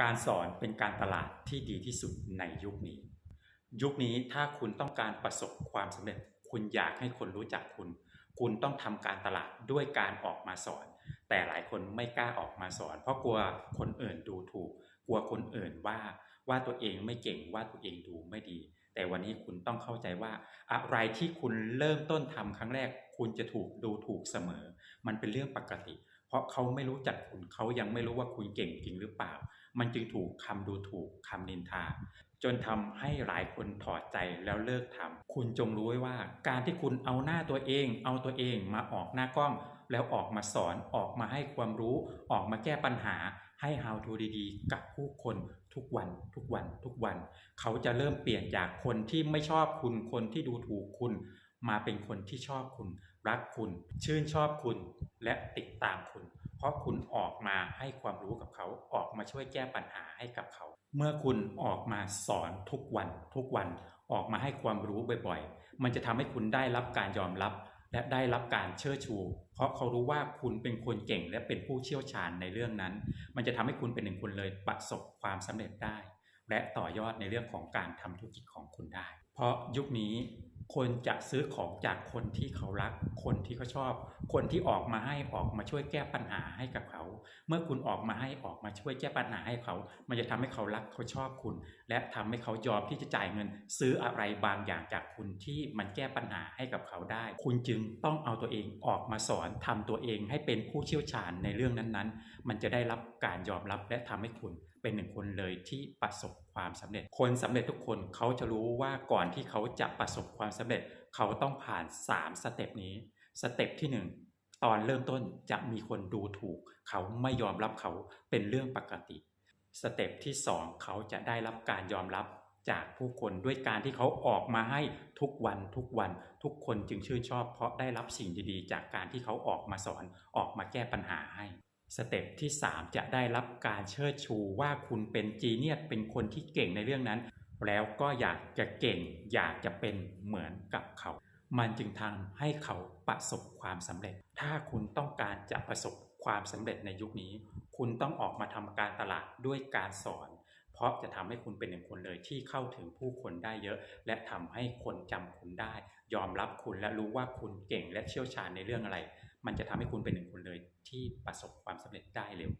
การสอนเป็นการตลาดที่ดีที่สุดในยุคนี้ ยุคนี้ถ้าคุณต้องการประสบความสำเร็จ คุณอยากให้คนรู้จักคุณ คุณต้องทำการตลาดด้วยการออกมาสอน แต่หลายคนไม่กล้าออกมาสอน เพราะกลัวคนอื่นดูถูก กลัวคนอื่นว่าว่าตัวเองไม่เก่งว่าตัวเองดูไม่ดี แต่วันนี้คุณต้องเข้าใจว่า อะไรที่คุณเริ่มต้นทำครั้งแรก คุณจะถูกดูถูกเสมอ มันเป็นเรื่องปกติเราะเขาไม่รู้จักคุณเขายังไม่รู้ว่าคุณเก่งจริงหรือเปล่า มันจึงถูกคำดูถูกคำนินทา จนทำให้หลายคนถอดใจแล้วเลิกทำคุณจงรู้ไว้ว่า การที่คุณเอาหน้าตัวเอง เอาตัวเองมาออกหน้ากล้อง แล้วออกมาสอนออกมาให้ความรู้ออกมาแก้ปัญหาให้ how to ดีๆ กับผู้คนทุกวันทุกวันทุกวัน เขาจะเริ่มเปลี่ยนจากคนที่ไม่ชอบคุณคนที่ดูถูกคุณ มาเป็นคนที่ชอบคุณ รักคุณ ชื่นชอบคุณและติดตามคุณ ราะคุณออกมาให้ความรู้กับเขาออกมาช่วยแก้ปัญหาให้กับเขา เมื่อคุณออกมาสอนทุกวัน ทุกวันออกมาให้ความรู้บ่อยๆ มันจะทำให้คุณได้รับการยอมรับ และได้รับการเชิดชู เพราะเขารู้ว่าคุณเป็นคนเก่งและเป็นผู้เชี่ยวชาญในเรื่องนั้น มันจะทำให้คุณเป็นหนึ่งคนเลยประสบความสำเร็จได้ และต่อยอดในเรื่องของการทำธุรกิจของคุณได้ เพราะยุคนี้ คนจะซื้อของจากคนที่เขารัก คนที่เขาชอบ คนที่ออกมาให้ออกมาช่วยแก้ปัญหาให้กับเขา เมื่อคุณออกมาให้ออกมาช่วยแก้ปัญหาให้เขา มันจะทำให้เขารักเขาชอบคุณ และทำให้เขายอมที่จะจ่ายเงิน ซื้ออะไรบางอย่างจากคุณที่มันแก้ปัญหาให้กับเขาได้ คุณจึงต้องเอาตัวเองออกมาสอนทำตัวเองให้เป็นผู้เชี่ยวชาญในเรื่องนั้นๆ มันจะได้รับการยอมรับและทำให้คุณ เป็นหนึ่งคนเลยที่ประสบความสำเร็จ คนสำเร็จทุกคนเขาจะรู้ว่าก่อนที่เขาจะประสบความสำเร็จ เขาต้องผ่าน 3 สเต็ปนี้ สเต็ปที่ 1 ตอนเริ่มต้นจะมีคนดูถูก เขาไม่ยอมรับเขาเป็นเรื่องปกติ สเต็ปที่ 2 เขาจะได้รับการยอมรับจากผู้คนด้วยการที่เขาออกมาให้ทุกวันทุกวัน ทุกคนจึงชื่นชอบเพราะได้รับสิ่งดีๆ จากการที่เขาออกมาสอนออกมาแก้ปัญหาให้ สเต็ปที่ 3 จะได้รับการเชิดชูว่าคุณเป็นจีเนียสเป็นคนที่เก่งในเรื่องนั้น แล้วก็อยากจะเก่ง อยากจะเป็นเหมือนกับเขา มันจึงทำให้เขาประสบความสำเร็จ ถ้าคุณต้องการจะประสบความสำเร็จในยุคนี้ คุณต้องออกมาทำการตลาดด้วยการสอน เพราะจะทำให้คุณเป็นหนึ่งคนเลยที่เข้าถึงผู้คนได้เยอะ และทำให้คนจำคุณได้ ยอมรับคุณและรู้ว่าคุณเก่งและเชี่ยวชาญในเรื่องอะไร มันจะทำให้คุณเป็นหนึ่งคนเลยที่ประสบความสำเร็จได้เร็ว